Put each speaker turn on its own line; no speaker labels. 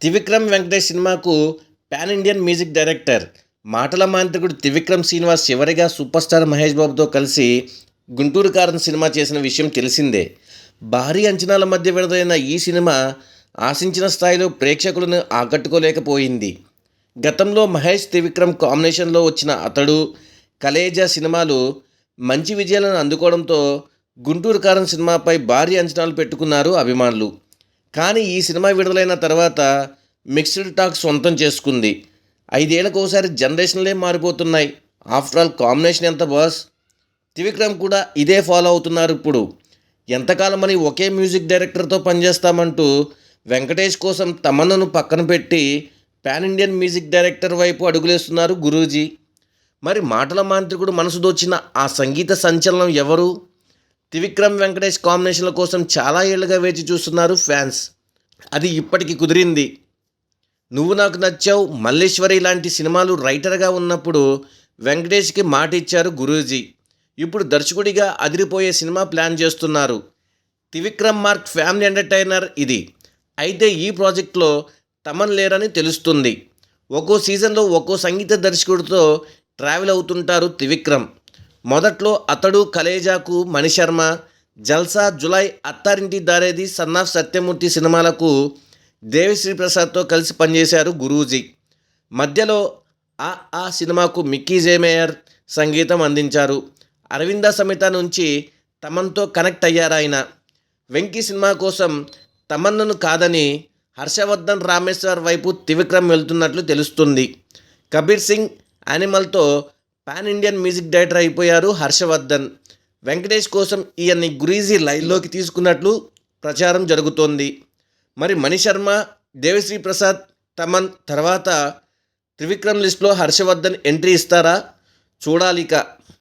త్రివిక్రమ్ వెంకటేష్ సినిమాకు pan Indian music director మాటల మాంత్రికుడు త్రివిక్రమ్ శ్రీనివాస్ చివరిగా సూపర్ స్టార్ మహేష్ బాబుతో కలిసి గుంటూరు కారణ సినిమా చేసిన విషయం తెలిసిందే. భారీ అంచనాల మధ్య విడుదలైన ఈ సినిమా ఆశించిన స్థాయిలో ప్రేక్షకులను ఆకట్టుకోలేకపోయింది. గతంలో మహేష్ త్రివిక్రమ్ కాంబినేషన్లో వచ్చిన అతడు కలేజా సినిమాలు మంచి విజయాలను అందుకోవడంతో గుంటూరు కారం సినిమాపై భారీ అంచనాలు పెట్టుకున్నారు అభిమానులు. కానీ ఈ సినిమా విడుదలైన తర్వాత మిక్స్డ్ టాక్ సొంతం చేసుకుంది. ఐదేళ్ళకు ఒకసారి జనరేషన్లే మారిపోతున్నాయి. ఆఫ్టర్ ఆల్ కాంబినేషన్ ఎంత బాస్? త్రివిక్రమ్ కూడా ఇదే ఫాలో అవుతున్నారు ఇప్పుడు. ఎంతకాలమని ఒకే మ్యూజిక్ డైరెక్టర్తో పనిచేస్తామంటూ వెంకటేష్ కోసం తమన్నను పక్కన పెట్టి పాన్ ఇండియన్ మ్యూజిక్ డైరెక్టర్ వైపు అడుగులేస్తున్నారు గురూజీ. మరి మాటల మాంత్రికుడు మనసు దోచిన ఆ సంగీత సంచలనం ఎవరు? త్రివిక్రమ్ వెంకటేష్ కాంబినేషన్ల కోసం చాలా ఏళ్ళుగా వేచి చూస్తున్నారు ఫ్యాన్స్. అది ఇప్పటికి కుదిరింది. నువ్వు నాకు నచ్చావు. మల్లేశ్వరి లాంటి సినిమాలు రైటర్గా ఉన్నప్పుడు వెంకటేష్కి మాట ఇచ్చారు గురూజీ. ఇప్పుడు దర్శకుడిగా అదిరిపోయే సినిమా ప్లాన్ చేస్తున్నారు. త్రివిక్రమ్ మార్క్ ఫ్యామిలీ ఎంటర్టైనర్ ఇది. అయితే ఈ ప్రాజెక్ట్లో తమన్ లేరని తెలుస్తుంది. ఒక్కో సీజన్లో ఒక్కో సంగీత దర్శకుడితో ట్రావెల్ అవుతుంటారు త్రివిక్రమ్. మొదట్లో అతడు కలేజాకు మణిశర్మ జల్సా జులై అత్తారింటి దారేది సన్నాఫ్ సత్యమూర్తి సినిమాలకు దేవిశ్రీ ప్రసాద్తో కలిసి పనిచేశారు గురూజీ. మధ్యలో ఆ ఆ సినిమాకు మిక్కీ జేమేయర్ సంగీతం అందించారు. అరవింద సమేత నుంచి తమన్తో కనెక్ట్ అయ్యారాయన వెంకీ సినిమా కోసం తమన్నను కాదని హర్షవర్ధన్ రామేశ్వర్ వైపు త్రివిక్రమ్ వెళ్తున్నట్లు తెలుస్తుంది. కబీర్ సింగ్ యానిమల్తో పాన్ ఇండియన్ మ్యూజిక్ డైరెక్టర్ అయిపోయారు హర్షవర్ధన్. వెంకటేష్ కోసం ఈయన్ని గురీజీ లైన్లోకి తీసుకున్నట్లు ప్రచారం జరుగుతోంది. మరి మణిశర్మ దేవిశ్రీ ప్రసాద్ తమన్ తర్వాత త్రివిక్రమ్ లిస్ట్లో హర్షవర్ధన్ ఎంట్రీ ఇస్తారా? చూడాలిక.